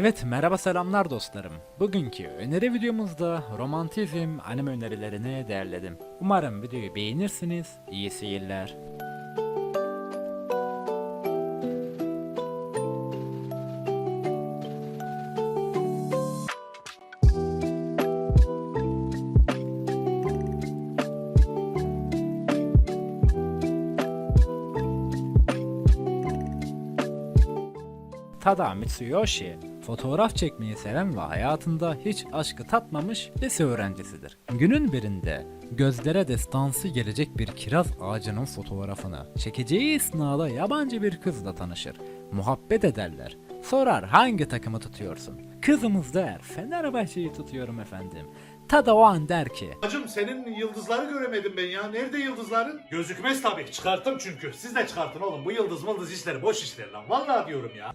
Evet merhaba selamlar dostlarım. Bugünkü öneri videomuzda romantizm anime önerilerini derledim. Umarım videoyu beğenirsiniz. İyi seyirler. Tada Mitsuyoshi, fotoğraf çekmeyi seven ve hayatında hiç aşkı tatmamış lise öğrencisidir. Günün birinde gözlere destansı gelecek bir kiraz ağacının fotoğrafını çekeceği esnada yabancı bir kızla tanışır. Muhabbet ederler. Sorar hangi takımı tutuyorsun? Kızımız der Fenerbahçe'yi tutuyorum efendim. Tada o an der ki Hacım senin yıldızları göremedim ben ya. Nerede yıldızların? Gözükmez tabii. Çıkarttım çünkü. Siz de çıkartın oğlum. Bu yıldız mıldız işleri boş işler lan. Vallahi diyorum ya.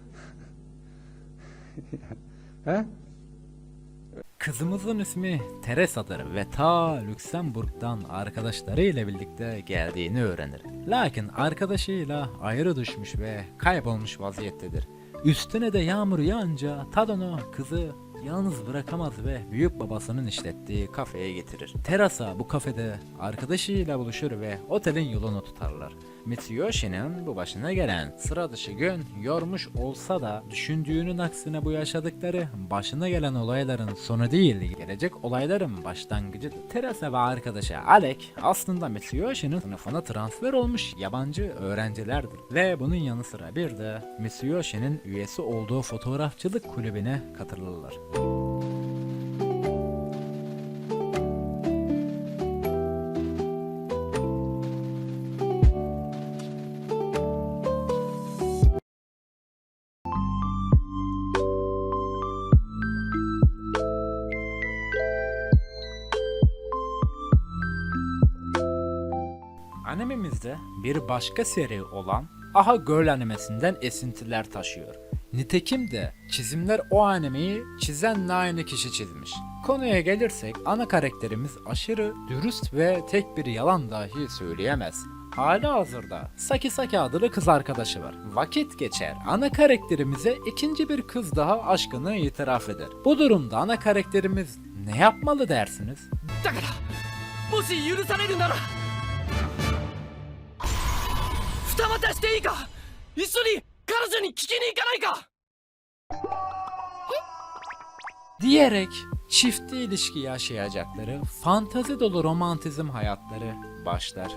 Kızımızın ismi Teresa'dır ve ta Lüksemburg'dan arkadaşlarıyla birlikte geldiğini öğrenir. Lakin arkadaşıyla ayrı düşmüş ve kaybolmuş vaziyettedir. Üstüne de yağmur yağınca Tadano kızı yalnız bırakamaz ve büyük babasının işlettiği kafeye getirir. Terasa bu kafede arkadaşıyla buluşur ve otelin yolunu tutarlar. Mitsuyoshi'nin bu başına gelen sıra dışı gün yormuş olsa da düşündüğünün aksine bu yaşadıkları başına gelen olayların sonu değil gelecek olayların başlangıcıdır. Terasa ve arkadaşı Alek aslında Mitsuyoshi'nin sınıfına transfer olmuş yabancı öğrencilerdir. Ve bunun yanı sıra bir de Mitsuyoshi'nin üyesi olduğu fotoğrafçılık kulübüne katılırlar. Animemizde bir başka seri olan Aha Girl animesinden esintiler taşıyor. Nitekim de çizimler o animeyi çizen aynı kişi çizmiş. Konuya gelirsek ana karakterimiz aşırı dürüst ve tek bir yalan dahi söyleyemez. Hali hazırda Saki Saki adlı kız arkadaşı var. Vakit geçer. Ana karakterimize ikinci bir kız daha aşkını itiraf eder. Bu durumda ana karakterimiz ne yapmalı dersiniz? だからもし許されるなら二股していいか一緒に彼女に聞きに行かないか diyerek çiftli ilişki yaşayacakları fantazi dolu romantizm hayatları başlar.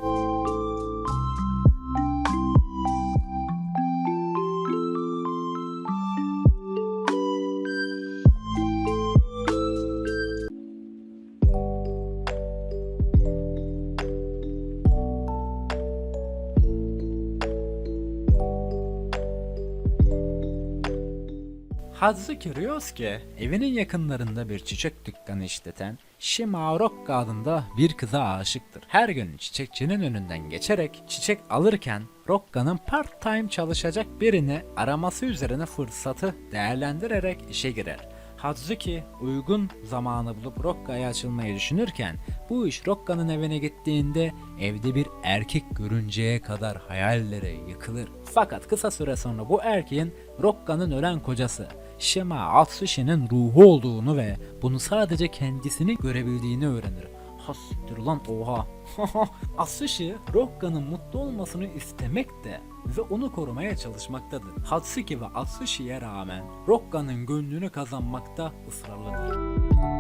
Hazuki Ryosuke evinin yakınlarında bir çiçek dükkanı işleten Shima Rokka adında bir kıza aşıktır. Her gün çiçekçinin önünden geçerek çiçek alırken Rokka'nın part time çalışacak birini araması üzerine fırsatı değerlendirerek işe girer. Hazuki uygun zamanı bulup Rokka'ya açılmayı düşünürken bu iş Rokka'nın evine gittiğinde evde bir erkek görünceye kadar hayallere yıkılır. Fakat kısa süre sonra bu erkeğin Rokka'nın ölen kocası Shima Atsushi'nin ruhu olduğunu ve bunu sadece kendisini görebildiğini öğrenir. Ha siktir lan oha. Atsushi Rokka'nın mutlu olmasını istemekte ve onu korumaya çalışmaktadır. Hatsuki ve Atsushi'ye rağmen Rokka'nın gönlünü kazanmakta ısrarlıdır.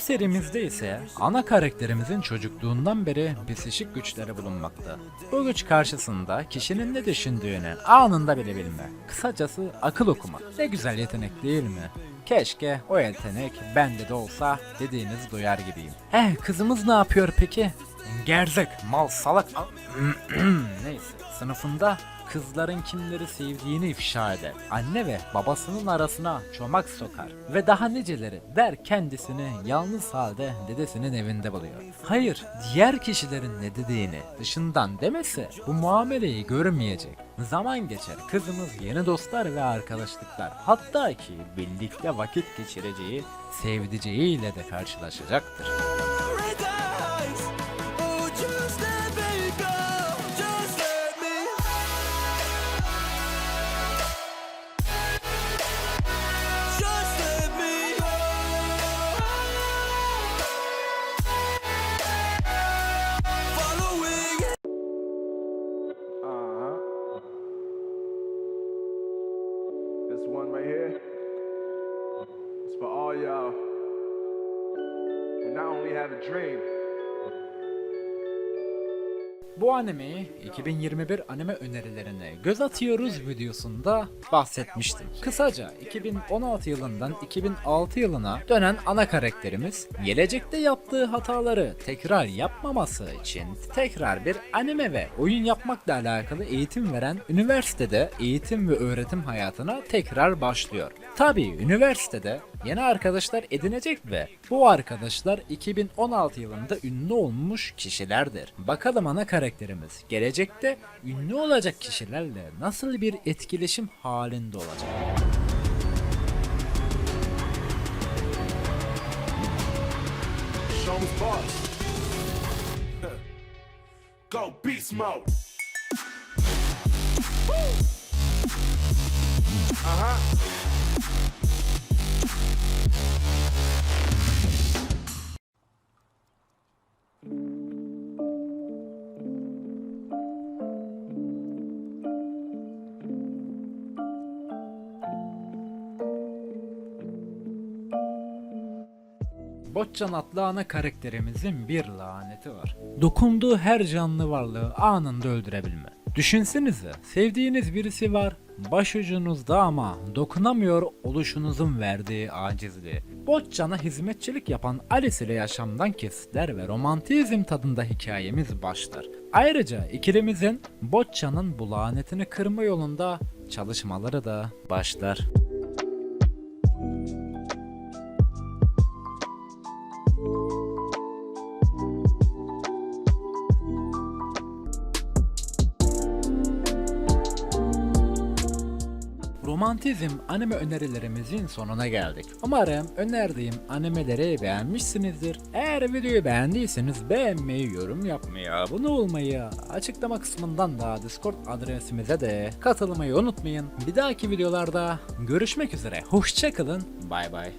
Serimizde ise ana karakterimizin çocukluğundan beri psikik güçleri bulunmakta. Bu güç karşısında kişinin ne düşündüğünü anında bilebilme. Kısacası akıl okuma. Ne güzel yetenek değil mi? Keşke o yetenek bende de olsa dediğiniz duyar gibiyim. Eh kızımız ne yapıyor peki? Gerzek, mal, salak. Neyse sınıfında kızların kimleri sevdiğini ifşa eder. Anne ve babasının arasına çomak sokar. Ve daha niceleri der kendisini yalnız halde dedesinin evinde buluyor. Hayır, diğer kişilerin ne dediğini dışından demese bu muameleyi görmeyecek. Zaman geçer, kızımız yeni dostlar ve arkadaşlıklar hatta ki birlikte vakit geçireceği sevdiceğiyle de karşılaşacaktır. Only have a dream, Bu animeyi 2021 anime önerilerine göz atıyoruz videosunda bahsetmiştim. Kısaca 2016 yılından 2006 yılına dönen ana karakterimiz gelecekte yaptığı hataları tekrar yapmaması için tekrar bir anime ve oyun yapmakla alakalı eğitim veren üniversitede eğitim ve öğretim hayatına tekrar başlıyor. Tabii üniversitede yeni arkadaşlar edinecek ve bu arkadaşlar 2016 yılında ünlü olmuş kişilerdir. Bakalım ana karakterimiz gelecekte ünlü olacak kişilerle nasıl bir etkileşim halinde olacak? Go beast mode. Uh huh. Botcan adlı ana karakterimizin bir laneti var. Dokunduğu her canlı varlığı anında öldürebilme. Düşünsenize sevdiğiniz birisi var başucunuzda ama dokunamıyor oluşunuzun verdiği acizliği. Botcan'a hizmetçilik yapan Alice ile yaşamdan kesitler ve romantizm tadında hikayemiz başlar. Ayrıca ikilimizin Botcan'ın bu lanetini kırma yolunda çalışmaları da başlar. Romantizm anime önerilerimizin sonuna geldik. Umarım önerdiğim animeleri beğenmişsinizdir. Eğer videoyu beğendiyseniz beğenmeyi, yorum yapmayı, abone olmayı, açıklama kısmından da Discord adresimize de katılmayı unutmayın. Bir dahaki videolarda görüşmek üzere. Hoşçakalın. Bay bay.